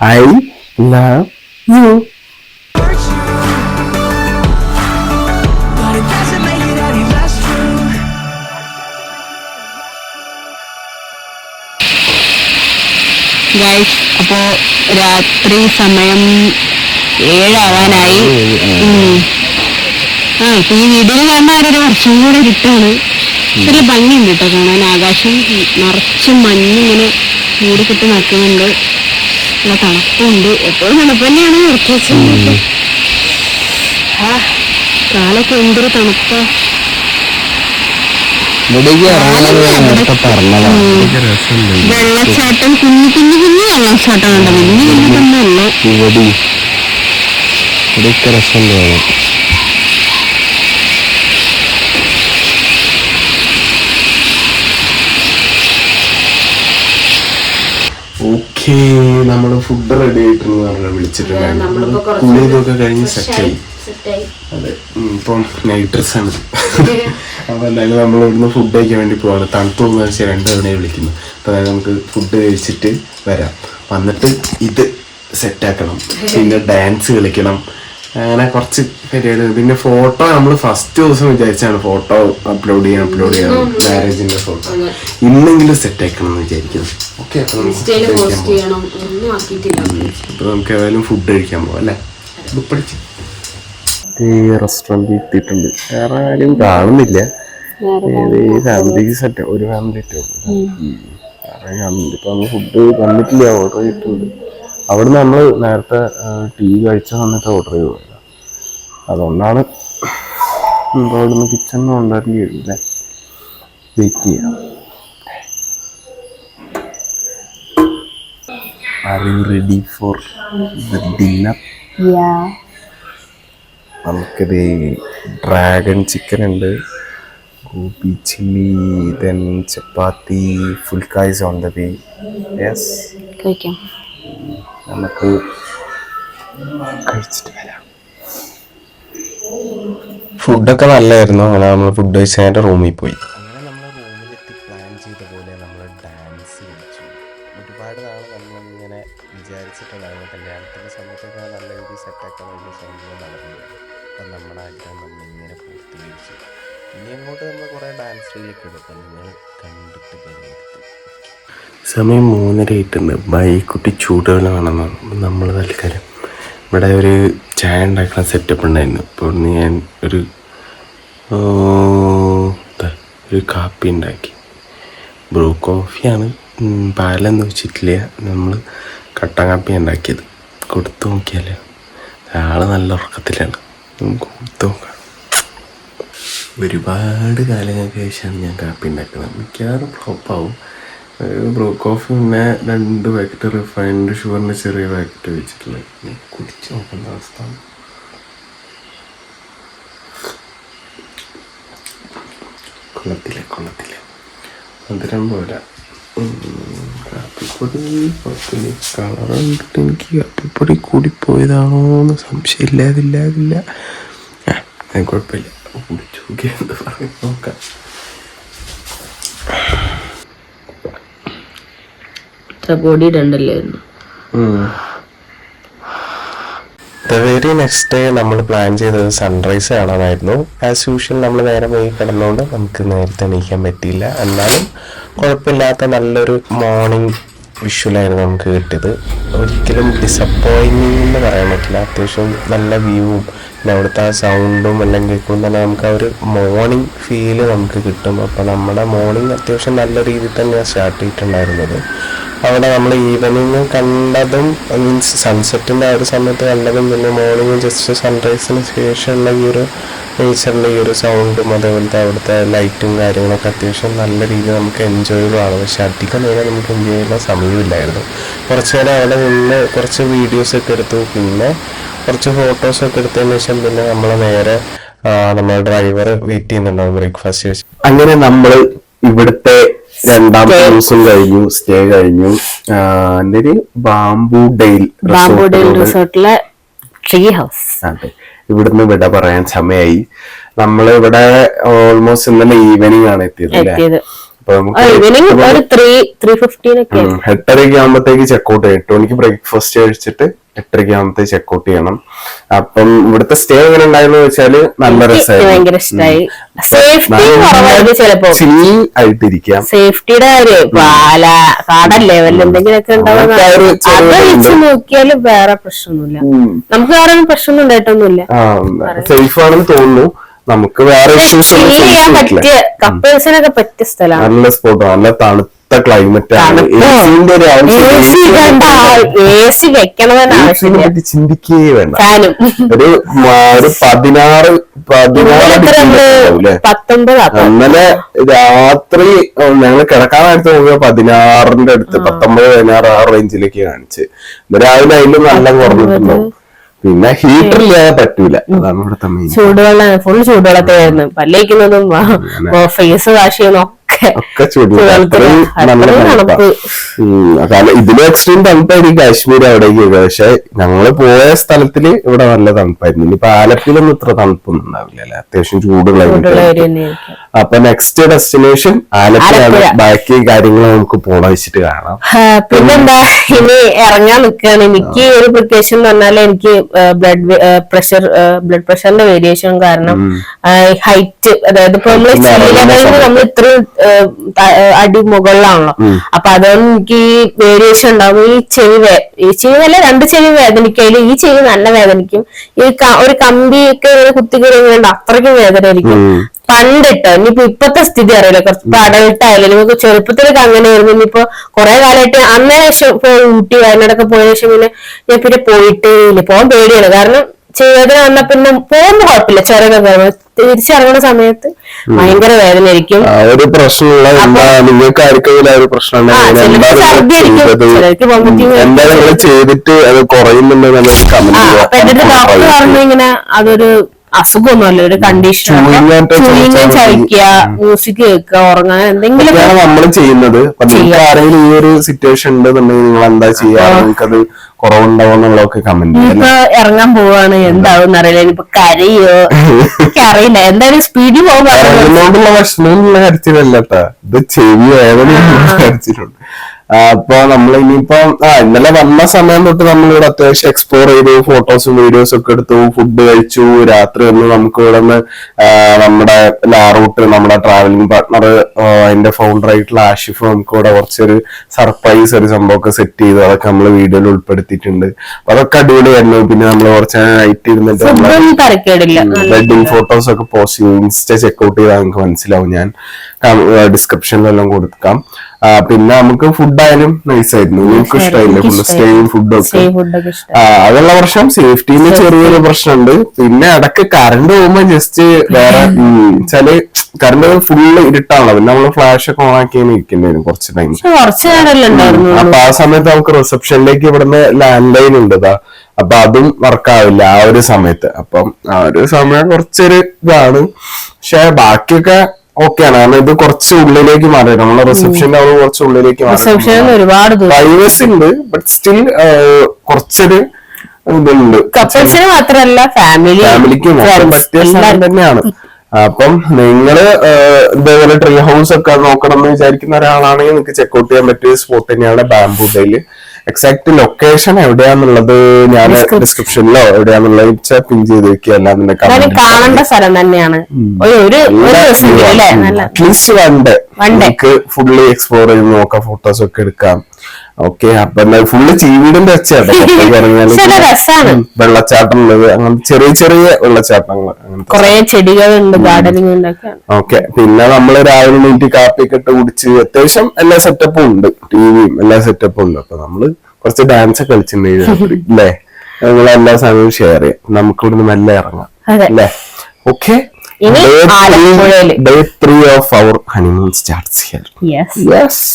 I love you Hurt you. Guys അപ്പോ രാത്രി സമയം ഏഴാവാനായി. ആ ഈ വീഡിയോയിൽ കാണുന്ന ഒരു വർഷം കൂടെ ഇരുട്ടാണ്. നല്ല ഭംഗിയുണ്ട് കേട്ടോ കാണാൻ. ആകാശം നിറച്ചും മഞ്ഞിങ്ങനെ മൂടിക്കെട്ടി നിൽക്കുന്നുണ്ട് നല്ല തണുപ്പുണ്ട്. എപ്പോഴും തണുപ്പ് തന്നെയാണ് വെച്ചത് കാലൊക്കെ എന്തൊരു തണുപ്പ. വെള്ളച്ചാട്ടം കുഞ്ഞു കുഞ്ഞു കുഞ്ഞു വെള്ളച്ചാട്ടം ഉണ്ട് വലിയ കുഞ്ഞു ഇവിടെ ഇവിടെയൊക്കെ രസമുണ്ട് കാണാൻ ഓക്കേ നമ്മൾ ഫുഡ് റെഡി ആയിട്ടെന്ന് പറഞ്ഞ വിളിച്ചിട്ടുണ്ടായിരുന്നു. കുളി ഇതൊക്കെ കഴിഞ്ഞ് സെറ്റായി അതെ ഇപ്പം നൈറ്റ് ഡ്രസ് ആണ്. അപ്പൊ എന്തായാലും നമ്മൾ ഇവിടുന്ന് ഫുഡ് കഴിക്കാൻ വേണ്ടി പോവാണ്. പോകുന്ന വെച്ചാൽ രണ്ട് തവണയെ വിളിക്കുന്നു അപ്പൊ അതായത് നമുക്ക് ഫുഡ് കഴിച്ചിട്ട് വരാം. വന്നിട്ട് ഇത് സെറ്റാക്കണം പിന്നെ ഡാൻസ് കളിക്കണം. അങ്ങനെ കുറച്ച് പരിപാടികൾ പിന്നെ ഫോട്ടോ നമ്മൾ ഫസ്റ്റ് ദിവസം വിചാരിച്ചാണ് ഫോട്ടോ അപ്ലോഡ് ചെയ്യാൻ അപ്ലോഡ് ചെയ്യാൻ മാരേജിന്റെ ഫോട്ടോ ഇന്നെങ്കിലും സെറ്റ് ആക്കണം എന്ന് വിചാരിക്കുന്നു. ഓക്കെ അപ്പൊ നമുക്ക് അപ്പൊ നമുക്ക് ഏതായാലും ഫുഡ് കഴിക്കാൻ പോവാം അല്ലേ? പഠിച്ചു. ഈ റെസ്റ്റോറന്റ് എത്തിയിട്ടുണ്ട് വേറെ ആരും കാണുന്നില്ല. ഏത് ഈ ഫാമിലിക്ക് സെറ്റ് ഒരു ഫാമിലി വേറെ കാണുന്നില്ല. ഇപ്പൊ നമ്മൾ ഫുഡ് വന്നിട്ടില്ല ഓർഡർ ചെയ്തിട്ടുണ്ട്. അവിടുന്ന് നമ്മൾ നേരത്തെ ടീ കഴിച്ച സമയത്ത് ഓർഡർ ചെയ്തു. അതുകൊണ്ടാണ് നമുക്ക് അവിടുന്ന് കിച്ചണിൽ ഉണ്ടാക്കി കഴിയില്ല വെയിറ്റ് ചെയ്യാം. Are you ready for the dinner നമുക്കിത് ഡ്രാഗൺ ചിക്കൻ ഉണ്ട്. Gobi chilli then chapati full കായ്സ് on the way yes കഴിക്കാം. നമുക്ക് കഴിച്ചിട്ട് വരാം. ഫുഡൊക്കെ നല്ലായിരുന്നു. അങ്ങനെ നമ്മൾ ഫുഡ് കഴിച്ചതിന്റെ റൂമിൽ പോയി. കണ്ടിട്ട് സമയം മൂന്നര ആയിട്ടുണ്ട്. ബൈക്കുട്ടി ചൂടുവെള്ളമാണെന്ന് നമ്മൾ തൽക്കാലം ഇവിടെ ഒരു ചായ ഉണ്ടാക്കുന്ന സെറ്റപ്പ് ഉണ്ടായിരുന്നു. അപ്പോൾ ഞാൻ ഒരു ഒരു കാപ്പി ഉണ്ടാക്കി. ബ്രൂ കോഫിയാണ്. പാലെന്ന് വെച്ചിട്ടില്ല നമ്മൾ കട്ടൻ കാപ്പി ഉണ്ടാക്കിയത്. കൊടുത്തു നോക്കിയാലോ? ആൾ നല്ല ഉറക്കത്തിലാണ്. കൊടുത്തു നോക്കാം. ഒരുപാട് കാലങ്ങൾക്ക് ശേഷമാണ് ഞാൻ കാപ്പി ഉണ്ടാക്കുന്നത്. മിക്കവാറും ഫ്ലോപ്പാവും ബ്രൂ കോഫി പിന്നെ രണ്ട് പാക്കറ്റ് റിഫൈൻഡ് ഷുഗറിന്റെ ചെറിയ പാക്കറ്റ് വെച്ചിട്ടുള്ളത് കുടിച്ച് നോക്കേണ്ട അവസ്ഥ. കൊള്ളത്തില്ല കൊള്ളത്തില്ല. മധുരം പോരാ. കാപ്പിപ്പൊടി കുഴപ്പമില്ല കളർ കണ്ടിട്ട് എനിക്ക് കാപ്പിപ്പൊടി കൂടിപ്പോയതാണോ എന്ന് സംശയം ഇല്ലാതില്ലാതില്ല ആ കുഴപ്പമില്ല. കുടിച്ചു എന്താ പറയുക നോക്കാം പൊടി ഇടണ്ടല്ലായിരുന്നു ദ വെരി നെക്സ്റ്റ് ഡേ നമ്മൾ പ്ലാൻ ചെയ്തത് സൺറൈസ് കാണാനായിരുന്നു. ആസ് യൂഷ്വൽ നമ്മൾ നേരെ പോയി കിടന്നുകൊണ്ട് നമുക്ക് നേരത്തെ എണീക്കാൻ പറ്റിയില്ല. എന്നാലും കുഴപ്പമില്ലാത്ത നല്ലൊരു മോർണിംഗ് വിഷ്വലായിരുന്നു നമുക്ക് കിട്ടിയത്. ഒരിക്കലും ഡിസപ്പോയിന്റിങ് എന്ന് പറയാൻ പറ്റില്ല. അത്യാവശ്യം നല്ല വ്യൂവും പിന്നെ അവിടുത്തെ ആ സൗണ്ടും എല്ലാം കേൾക്കുമ്പോൾ തന്നെ നമുക്ക് ആ ഒരു മോർണിംഗ് ഫീൽ നമുക്ക് കിട്ടും. അപ്പോൾ നമ്മുടെ മോർണിംഗ് അത്യാവശ്യം നല്ല രീതിയിൽ തന്നെയാണ് സ്റ്റാർട്ട് ചെയ്തിട്ടുണ്ടായിരുന്നത്. അവിടെ നമ്മൾ ഈവനിങ് കണ്ടതും മീൻസ് സൺസെറ്റിന്റെ ആ ഒരു സമയത്ത് കണ്ടതും പിന്നെ മോർണിംഗ് ജസ്റ്റ് സൺറൈസിന് ശേഷമുള്ള ഈ ഒരു നേച്ചറിന്റെ ഈ ഒരു സൗണ്ടും അതേപോലത്തെ അവിടുത്തെ ലൈറ്റും കാര്യങ്ങളൊക്കെ അത്യാവശ്യം നല്ല രീതിയിൽ നമുക്ക് എൻജോയബിൾ ആണ്. പക്ഷെ അധികം നേരം നമുക്ക് എൻജോയ് ചെയ്യാനുള്ള സമയമില്ലായിരുന്നു. കുറച്ച് നേരം അവിടെ നിന്ന് കുറച്ച് വീഡിയോസ് ഒക്കെ എടുത്തു. പിന്നെ കുറച്ച് ഫോട്ടോസ് ഒക്കെ എടുത്തതിന് ശേഷം പിന്നെ നമ്മൾ നേരെ ആ, നമ്മുടെ ഡ്രൈവർ വെയിറ്റ് ചെയ്യുന്നുണ്ടാവും ബ്രേക്ക്ഫാസ്റ്റ് വെച്ച്. അങ്ങനെ നമ്മൾ ഇവിടുത്തെ രണ്ടാമത്തെ ദിവസം കഴിഞ്ഞു സ്റ്റേ കഴിഞ്ഞു. എന്തൊരു Bamboo Dale Bamboo Dale resort റിസോർട്ടിലെ ട്രീ ഹൗസ് അതെ. ഇവിടുന്ന് വിട പറയാൻ സമയമായി നമ്മൾ ഇവിടെ ഓൾമോസ്റ്റ് ഇന്നലെ ഈവനിങ് ആണ് എത്തിയത് അല്ലേ? എട്ടരയ്ക്ക് ആകുമ്പോഴത്തേക്ക് ചെക്കൗട്ട് ചെയ്യും. എട്ട് മണിക്ക് ബ്രേക്ക്ഫാസ്റ്റ് കഴിച്ചിട്ട് എട്ടരയ്ക്ക് ആകുമ്പോഴത്തേക്ക് ചെക്കൗട്ട് ചെയ്യണം. അപ്പം ഇവിടുത്തെ സ്റ്റേ എങ്ങനെ ഉണ്ടായെന്ന് വെച്ചാൽ നല്ല രസമായിരുന്നു ചിൽ ആയിട്ടിരിക്കാം. സേഫ്റ്റിയുടെ കാര്യം പാല എന്തെങ്കിലുമൊക്കെ നോക്കിയാലും വേറെ പ്രശ്നമൊന്നുമില്ല. നമുക്ക് വേറെ പ്രശ്നമൊന്നും ഉണ്ടായിട്ടൊന്നുമില്ല. സേഫ് ആണെന്ന് തോന്നുന്നു. നമുക്ക് വേറെ ഇഷ്യൂസ് കപ്പിൾസിനൊക്കെ പറ്റിയ സ്ഥലമാണ്. നല്ല സ്പോട്ട് നല്ല തണുത്ത ക്ലൈമറ്റ് ആണ്. ഏസിന്റെ ഒരു ആവശ്യം ചിന്തിക്കേ വേണ്ട. ഒരു ഒരു പതിനാറ് പതിനാറ് ഇന്നലെ രാത്രി ഞങ്ങൾ കിടക്കാനായിട്ട് നോക്കുക പതിനാറിന്റെ അടുത്ത് പത്തൊമ്പത് പതിനാറ് ആ റേഞ്ചിലേക്ക് കാണിച്ച് രാവിലെ അതിലും നല്ല കുറഞ്ഞിട്ടുണ്ടാവും പിന്നെ ഹീറ്റർ ഇല്ലാതെ പറ്റൂല. അതാണ് ഇവിടുത്തെ മെയിൻ ചൂടുവെള്ളം ഫുൾ ചൂടുവെള്ളത്തിലായിരുന്നു പല്ലേക്കുന്നതും ഫേസ് വാഷ് ചെയ്യുന്നു ഒക്കെ കാരണം ഇതിലും എക്സ്ട്രീം തണുപ്പായിരിക്കും കാശ്മീർ അവിടേക്ക്. പക്ഷെ ഞങ്ങൾ പോയ സ്ഥലത്തിൽ ഇവിടെ നല്ല തണുപ്പായിരുന്നു. ഇനി ആലപ്പിയിലൊന്നും ഇത്ര തണുപ്പൊന്നും ഉണ്ടാവില്ല അല്ലെ അത്യാവശ്യം ചൂടുള്ള അപ്പൊ നെക്സ്റ്റ് ഡെസ്റ്റിനേഷൻ ആലപ്പുഴ. ബാക്കി കാര്യങ്ങൾ നമുക്ക് പോണ വെച്ചിട്ട് കാണാം. പിന്നെന്താ? ഇനി ഇറങ്ങാൻ നിൽക്കുകയാണ്. എനിക്ക് ഒരു പ്രിക്കോഷൻ എന്ന് പറഞ്ഞാൽ എനിക്ക് ബ്ലഡ് പ്രഷർ ബ്ലഡ് പ്രഷറിന്റെ വേരിയേഷൻ കാരണം ഹൈറ്റ് അതായത് ഇപ്പൊ നമ്മൾ സമയത്ത്. നമ്മൾ ഇത്രയും അടി മുകളിലാണല്ലോ. അപ്പൊ അതുകൊണ്ട് എനിക്ക് ഈ വേരിയേഷൻ ഉണ്ടാവും. ഈ ചെവി വേ- ഈ ചെവി അല്ല രണ്ട് ചെവി വേദനിക്കയിൽ ഈ ചെവി നല്ല വേദനിക്കും. ഈ ഒരു കമ്പിയൊക്കെ കുത്തി കഴിയുന്നുണ്ട് അത്രയ്ക്കും വേദനയായിരിക്കും. പണ്ടിട്ടോ ഇനിയിപ്പോ ഇപ്പത്തെ സ്ഥിതി അറിയില്ല. കുറച്ച് അഡൾട്ട് ആയാലും നിങ്ങൾക്ക് ചെറുപ്പത്തിലൊക്കെ അങ്ങനെയായിരുന്നു. ഇനിയിപ്പോ കുറെ കാലമായിട്ട് അന്നേ ശേഷം ഊട്ടി വയനാടൊക്കെ പോയ ശേഷം പിന്നെ ഞാൻ പിന്നെ പോയിട്ടേ ഇല്ല. പോകാൻ പേടിയാണ്. കാരണം ചെയ്തതിന് വന്ന പിന്നെ പോകുമ്പോ കുഴപ്പമില്ല. ചെറിയ തിരിച്ചിറങ്ങുന്ന സമയത്ത് ഭയങ്കര വേദനയായിരിക്കും. ഒരു പ്രശ്നമുള്ള നിങ്ങൾക്ക് ആർക്കെങ്കിലും ആ ഒരു ചെയ്തിട്ട് അത് കുറയുന്നുണ്ടെന്ന് ഡോക്ടർ പറഞ്ഞു ഇങ്ങനെ അതൊരു അസുഖമൊന്നുമല്ല ഒരു കണ്ടീഷൻ ചവിക്കുക മ്യൂസിക് കേൾക്കുക ഉറങ്ങാൻ എന്തെങ്കിലും നമ്മൾ ചെയ്യുന്നത്. ആരെങ്കിലും ഈ ഒരു സിറ്റുവേഷൻ ഉണ്ടെന്നുണ്ടെങ്കിൽ നിങ്ങൾ എന്താ ചെയ്യാ നിങ്ങൾക്ക് അത് കമന്റ് ചെയ്യാം. ഇറങ്ങാൻ പോവാണ്. എന്താവും അറിയില്ല. ഇനിയിപ്പൊ കരയോ? എനിക്ക് അറിയില്ല. എന്തായാലും സ്പീഡിൽ പോകുമ്പോ ഇറങ്ങുന്നോണ്ടുള്ള വിഷമമുള്ള കരച്ചിലല്ല കേട്ടാ ഇത് ചെവി വേദനയുള്ള കരച്ചിലുണ്ട് ആ, അപ്പൊ നമ്മൾ ഇനിയിപ്പോ ആ ഇന്നലെ വന്ന സമയം തൊട്ട് നമ്മൾ ഇവിടെ അത്യാവശ്യം എക്സ്പ്ലോർ ചെയ്തു ഫോട്ടോസും വീഡിയോസും ഒക്കെ എടുത്തു ഫുഡ് കഴിച്ചു രാത്രി ഒന്ന് നമുക്ക് ഇവിടെ നിന്ന് നമ്മുടെ ലാറൂട്ട് നമ്മുടെ ട്രാവലിംഗ് പാർട്ണർ അതിന്റെ ഫൗണ്ടർ ആയിട്ടുള്ള ആഷിഫ് നമുക്ക് ഇവിടെ കുറച്ചൊരു സർപ്രൈസ് ഒരു സംഭവമൊക്കെ സെറ്റ് ചെയ്തു. അതൊക്കെ നമ്മൾ വീഡിയോയിൽ ഉൾപ്പെടുത്തിയിട്ടുണ്ട്. അപ്പൊ അതൊക്കെ അടിപൊളിയായിരുന്നു പിന്നെ നമ്മൾ കുറച്ച് നൈറ്റ് ഇരുന്നിട്ട് വെഡിങ് ഫോട്ടോസ് ഒക്കെ പോസ്റ്റ് ചെയ്യും ഇൻസ്റ്റ ചെക്ക്ഔട്ട് ചെയ്താൽ നിങ്ങൾക്ക് മനസ്സിലാവും ഞാൻ. ഡിസ്ക്രിപ്ഷനിലെല്ലാം കൊടുക്കാം. പിന്നെ നമുക്ക് ഫുഡ് ആയാലും നൈസ് ആയിരുന്നു. നിങ്ങൾക്ക് ഇഷ്ടമായില്ലേ സ്റ്റേയും ഫുഡും ഒക്കെ. ഫുഡൊക്കെ അതുള്ള പ്രശ്നം സേഫ്റ്റിയിൽ ചെറിയൊരു പ്രശ്നമുണ്ട്. പിന്നെ ഇടയ്ക്ക് കറണ്ട് പോകുമ്പോ ജസ്റ്റ് വേറെ വെച്ചാൽ കറണ്ട് ഫുള്ള് ഇരുട്ടാണല്ലോ. പിന്നെ നമ്മൾ ഫ്ലാഷ് ഒക്കെ ഓൺ ആക്കി ഇരിക്കേണ്ടി വരും കുറച്ച് ടൈം അപ്പൊ ആ സമയത്ത് നമുക്ക് റിസപ്ഷനിലേക്ക് ഇവിടുന്ന് ലാൻഡ് ലൈൻ ഉണ്ട് അപ്പൊ അതും വർക്ക് ആവില്ല ആ ഒരു സമയത്ത്. അപ്പം ആ ഒരു സമയം കുറച്ചൊരു ഇതാണ്. പക്ഷെ ബാക്കിയൊക്കെ ഓക്കെയാണ്. കാരണം ഇത് കുറച്ച് ഉള്ളിലേക്ക് മാറി നമ്മളെ റിസപ്ഷന്റെ അവിടെ കുറച്ച് ഉള്ളിലേക്ക് ഒരുപാട് പ്രൈവസി ഉണ്ട് ബട്ട് സ്റ്റിൽ കുറച്ചൊരു ഇതുണ്ട്. കപ്പിൾസിന് മാത്രമല്ല ഫാമിലി ഫാമിലിക്കും പറ്റിയ സ്ഥലം തന്നെയാണ്. അപ്പം നിങ്ങൾ ഇതേപോലെ ട്രീ ഹൗസ് ഒക്കെ നോക്കണം എന്ന് വിചാരിക്കുന്ന ഒരാളാണെങ്കിൽ നിങ്ങൾക്ക് ചെക്ക്ഔട്ട് ചെയ്യാൻ പറ്റിയ സ്പോട്ട് തന്നെയാണ് ബാംബു ഡേയിൽ എക്സാക്ട് ലൊക്കേഷൻ എവിടെയാന്നുള്ളത് ഞാൻ ഡിസ്ക്രിപ്ഷനിലോ എവിടെയാന്നുള്ളത് പിൻ ചെയ്ത് വെക്കുകയല്ല കാണേണ്ട സ്ഥലം തന്നെയാണ്. അറ്റ്ലീസ്റ്റ് വൺ ഡേ നമുക്ക് ഫുള്ളി എക്സ്പ്ലോർ ചെയ്ത് നോക്കാം ഫോട്ടോസ് ഒക്കെ എടുക്കാം. ഓക്കെ അപ്പൊ ഫുള്ള് ചീവീടിന്റെ രസാണ്. ഉം, വെള്ളച്ചാട്ടം ഉള്ളത് അങ്ങനത്തെ ചെറിയ ചെറിയ വെള്ളച്ചാട്ടങ്ങൾ കൊറേ ചെടികളുണ്ട് ഗാർഡനിങ് ഓക്കെ പിന്നെ നമ്മൾ രാവിലെ നീട്ടി കാപ്പിയൊക്കെ ഇട്ട് കുടിച്ച് അത്യാവശ്യം എല്ലാ സെറ്റപ്പും ഉണ്ട് ടിവിയും എല്ലാ സെറ്റപ്പും ഉണ്ട്. അപ്പൊ നമ്മൾ കുറച്ച് ഡാൻസ് ഒക്കെ കളിച്ചിട്ടുണ്ടായിരുന്നു അല്ലേ? നിങ്ങൾ എല്ലാ സമയവും ഷെയർ ചെയ്യാം. നമുക്ക് ഇവിടുന്ന് മെല്ലെ ഇറങ്ങാം. അല്ലേ? Okay. Day three of our honeymoon starts here yes yes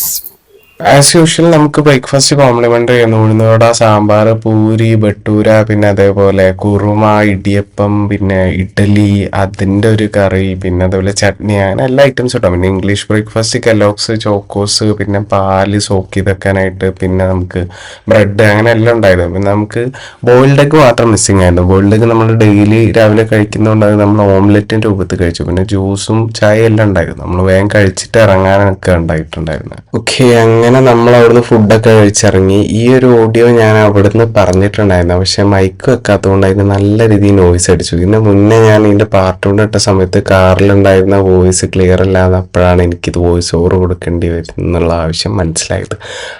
as usual നമുക്ക് ബ്രേക്ക്ഫാസ്റ്റ് കോംപ്ലിമെന്റ് ചെയ്യുന്ന. ഉഴുന്നുവട സാമ്പാർ പൂരി ബട്ടൂര പിന്നെ അതേപോലെ കുറുമ ഇടിയപ്പം പിന്നെ ഇഡലി അതിന്റെ ഒരു കറി പിന്നെ അതേപോലെ ചട്നി അങ്ങനെ എല്ലാ ഐറ്റംസ് കിട്ടും പിന്നെ ഇംഗ്ലീഷ് ബ്രേക്ക്ഫാസ്റ്റ് കലോക്സ് ചോക്കോസ് പിന്നെ പാൽ സോക്ക് ഇതൊക്കെയായിട്ട് പിന്നെ നമുക്ക് ബ്രെഡ് അങ്ങനെ എല്ലാം ഉണ്ടായിരുന്നു. പിന്നെ നമുക്ക് ബോയിൽഡ് എഗ് മാത്രം മിസ്സിംഗ് ആയിരുന്നു. ബോയിൽഡ് എഗ് നമ്മൾ ഡെയിലി രാവിലെ കഴിക്കുന്നതുകൊണ്ട് അത് നമ്മൾ ഓംലെറ്റിന്റെ രൂപത്തിൽ കഴിച്ചു. പിന്നെ ജ്യൂസും ചായ എല്ലാം ഉണ്ടായിരുന്നു. നമ്മൾ വേഗം കഴിച്ചിട്ട് ഇറങ്ങാനൊക്കെ ഉണ്ടായിട്ടുണ്ടായിരുന്നു. ഓക്കെ അങ്ങനെ നമ്മൾ അവിടുന്ന് ഫുഡൊക്കെ കഴിച്ചിറങ്ങി. ഈ ഒരു ഓഡിയോ ഞാൻ അവിടുന്ന് പറഞ്ഞിട്ടുണ്ടായിരുന്നു. പക്ഷെ മൈക്ക് വെക്കാത്തതുകൊണ്ട് അതിന് നല്ല രീതിയിൽ നോയിസ് അടിച്ചു. ഇതിന് മുന്നേ ഞാൻ ഇതിന്റെ പാർട്ട് കൊണ്ട് ഇട്ട സമയത്ത് കാറിലുണ്ടായിരുന്ന വോയിസ് ക്ലിയർ അല്ലാതെ അപ്പോഴാണ് എനിക്കിത് വോയിസ് ഓവർ കൊടുക്കേണ്ടി വരുന്നുള്ള ആവശ്യം മനസ്സിലായത്.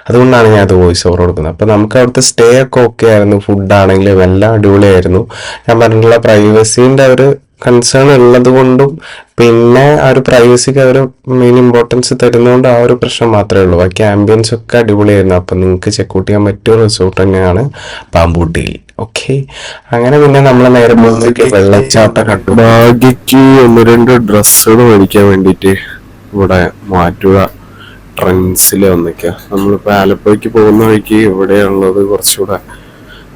അതുകൊണ്ടാണ് ഞാൻ അത് വോയിസ് ഓവർ കൊടുക്കുന്നത്. അപ്പോൾ നമുക്ക് അവിടുത്തെ സ്റ്റേ ഒക്കെ ഓക്കെ ആയിരുന്നു. ഫുഡാണെങ്കിലും എല്ലാം അടിപൊളിയായിരുന്നു. ഞാൻ പറഞ്ഞിട്ടുള്ള പ്രൈവസീന്റെ ഒരു കൺസേൺ ഉള്ളത് കൊണ്ടും പിന്നെ ആ ഒരു പ്രൈവസിക്ക് അവർ മെയിൻ ഇമ്പോർട്ടൻസ് തരുന്നതുകൊണ്ട് ആ ഒരു പ്രശ്നം മാത്രമേ ഉള്ളൂ. ബാക്കി ആംബിയൻസ് ഒക്കെ അടിപൊളിയായിരുന്നു. അപ്പം നിങ്ങൾക്ക് ചെക്കൗട്ട് ചെയ്യാൻ പറ്റിയ റിസോർട്ട് തന്നെയാണ് പാമ്പൂട്ടി. ഓക്കെ അങ്ങനെ പിന്നെ നമ്മൾ നേരെ വെള്ളച്ചാട്ട കണ്ടു. ഭാഗ്യക്ക് ഒന്ന് രണ്ട് ഡ്രസ്സുകൾ മേടിക്കാൻ വേണ്ടിയിട്ട് ഇവിടെ മാറ്റുക ട്രെൻഡ്സിൽ വന്നിക്കുക നമ്മളിപ്പോൾ ആലപ്പുഴയ്ക്ക് പോകുന്ന വഴിക്ക് ഇവിടെയുള്ളത് കുറച്ചുകൂടെ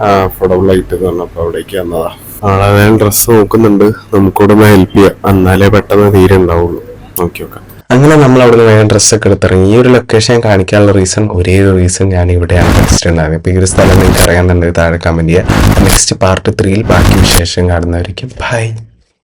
അഫോർഡബിൾ ആയിട്ട് തന്നെ അപ്പോൾ അവിടേക്ക് വന്നതാ. ആളെ ഞാൻ ഡ്രസ്സ് നോക്കുന്നുണ്ട്. നമുക്കൂടെ ഒന്ന് ഹെൽപ്പ് ചെയ്യാം. എന്നാലേ പെട്ടെന്ന് തീരെ ഉണ്ടാവുള്ളൂ. നോക്കി നോക്കാം. അങ്ങനെ നമ്മൾ അവിടെ നിന്ന് വേഗം ഡ്രസ്സൊക്കെ എടുത്തിറങ്ങി. ഈ ഒരു ലൊക്കേഷൻ കാണിക്കാനുള്ള റീസൺ ഒരേ ഒരു റീസൺ ഞാൻ ഇവിടെയാണ് വെച്ചിട്ടുണ്ടായിരുന്നത് ഇപ്പോൾ ഈ ഒരു സ്ഥലം നിങ്ങൾക്ക് തന്നെ താഴെ കമന്റ് ചെയ്യുക. നെക്സ്റ്റ് പാർട്ട് ത്രീയിൽ ബാക്കി വിശേഷം കാണുന്നവരിക്കും. ബൈ